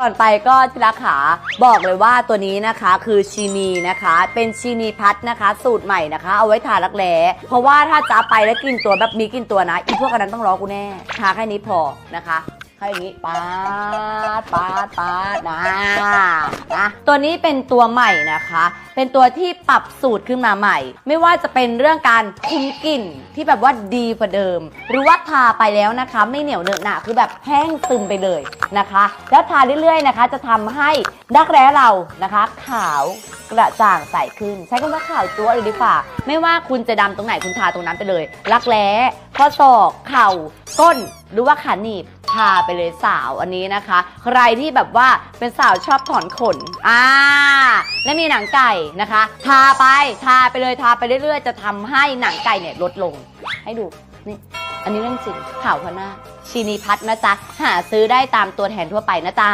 ก่อนไปก็ที่รักขาบอกเลยว่าตัวนี้นะคะคือชีนีนะคะ เป็นชีนีพัดนะคะ สูตรใหม่นะคะ เอาไว้ทารักแร้เพราะว่าถ้าจะไปแล้วกินตัวแบบมีกินตัวนะอีพวกอันนั้นต้องรอกูแน่ทาแค่นี้พอนะคะ ให้อย่างนี้ปาดปาดปาดนะนะตัวนี้เป็นตัวใหม่นะคะ เป็นตัวที่ปรับสูตรขึ้นมาใหม่ ไม่ว่าจะเป็นเรื่องการคุมกลิ่นที่แบบว่าดีกว่าเดิม หรือว่าทาไปแล้วนะคะ ไม่เหนียวเหนอะหนะคือแบบแห้งซึมไปเลยนะคะ แล้วทาเรื่อยๆนะคะ จะทำให้ดักแร้เรานะคะ ขาวกระจ่างใสขึ้น ใช้คำว่าขาวจั๊วเลยดีกว่าไม่ว่าคุณจะดำตรงไหนคุณทาตรงนั้นไปเลย รักแร้ข้อศอก เข่า ก้น หรือว่าขาหนีบ ทาไปเลยสาวอันนี้นะคะ ใครที่แบบว่าเป็นสาวชอบถอนขนอ่าและมีหนังไก่นะคะ ทาไปทาไปเลยทาไปเรื่อยๆ จะทำให้หนังไก่เนี่ยลดลง ให้ดูนี่อันนี้เรื่องจริงข่าวพน้าชินีพัฒนะจ๊ะหาซื้อได้ตามตัวแทนทั่วไปนะจ๊ะ